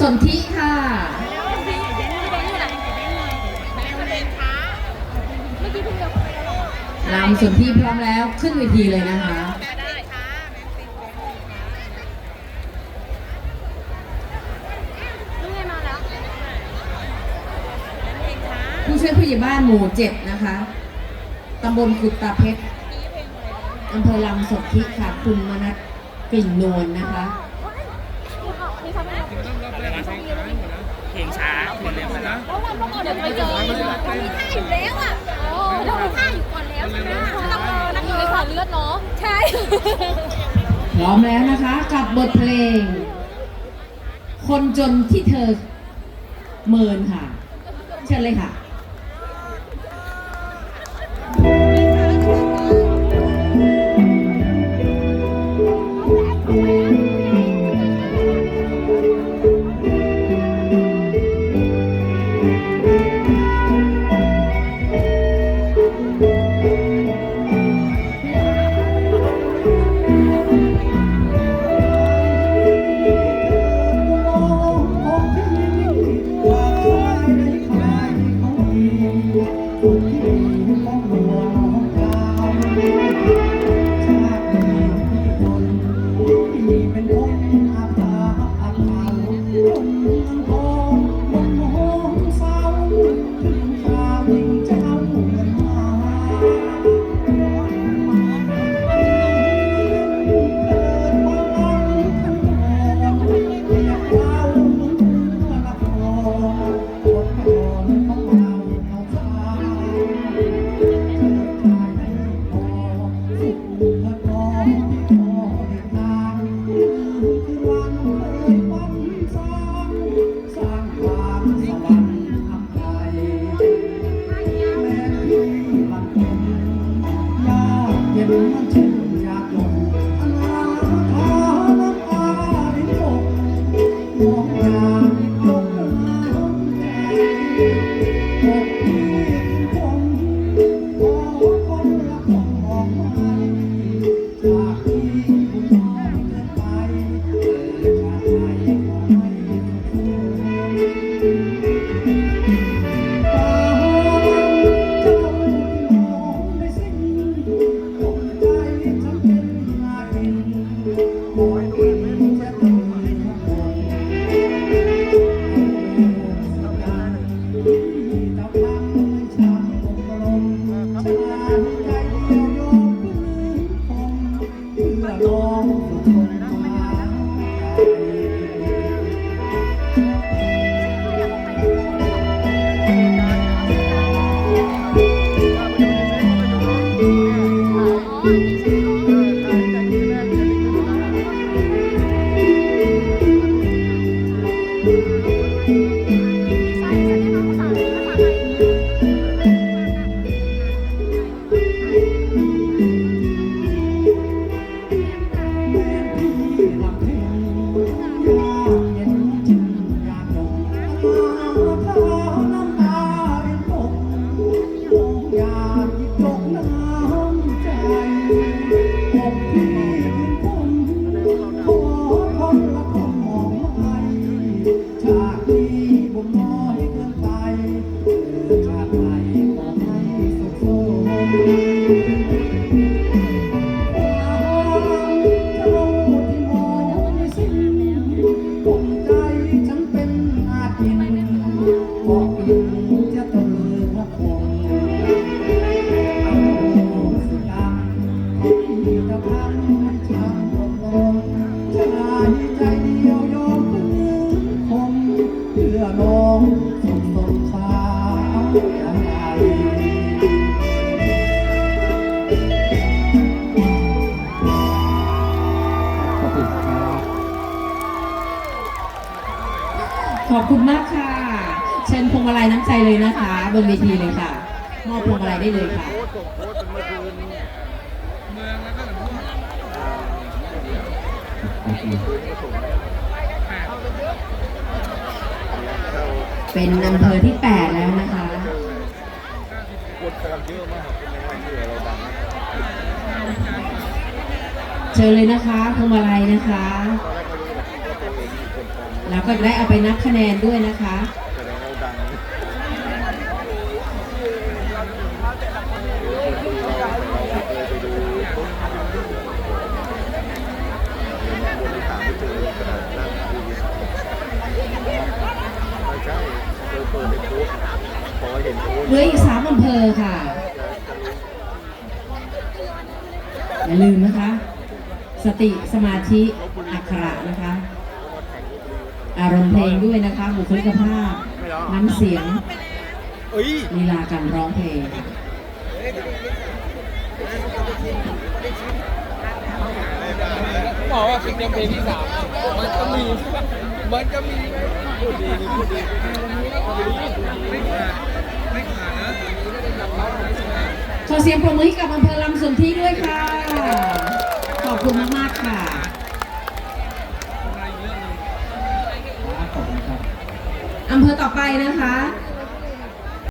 สนธิค่ะลำสนธิพร้อมแล้วขึ้นเวทีเลยนะคะผู้ช่วยผู้ใหญ่บ้านหมู่เจ็ดนะคะ ตำบลกุดตาเพชรอำเภอลำสนธิค่ะ คุณมนัสกลิ่นนวลนะคะ ลงช้าเพลงเร็วนะแล้วเราต้องเดี๋ยวไปเจอมีท่าอยู่แล้วอะโอ้เรามีท่าอยู่ก่อนแล้วใช่ไหมต้องรอนักอยู่ในสายเลือดเนาะ ใช่พร้อมแล้วนะคะ กับบทเพลง คนจนที่เธอเมินค่ะ เชิญเลยค่ะ Don't Música ข อบคุณมากค่ะ เชิญพวงมาลัยน้ำใจเลยนะคะ บนเวทีเลยค่ะ มอบพวงมาลัยได้เลยค่ะเป็นอำเภอที่ 8 แล้วนะคะเชิญเลยนะคะพวงมาลัยนะคะ แล้วก็จะได้เอาไปนับคะแนนด้วยนะคะเรื่อยเปิดในโค้ดพอเห็นโค้ดเหลืออีกสามอำเภอค่ะ อย่าลืมนะคะ สติสมาธิอักขระนะคะ อารมณ์เพลงด้วยนะคะบุคลิกภาพน้ำเสียงเอ้ยลีลาการร้องเพลงบอกว่าเป็นเพลงที่สามมันก็มีมันก็มีพูดดีพูดดีไม่ขาดไม่ขาดนะขอเสียงปรบมือให้กับอำเภอลำสนธิด้วยค่ะ ขอบคุณมากๆค่ะ ต่อไปนะคะ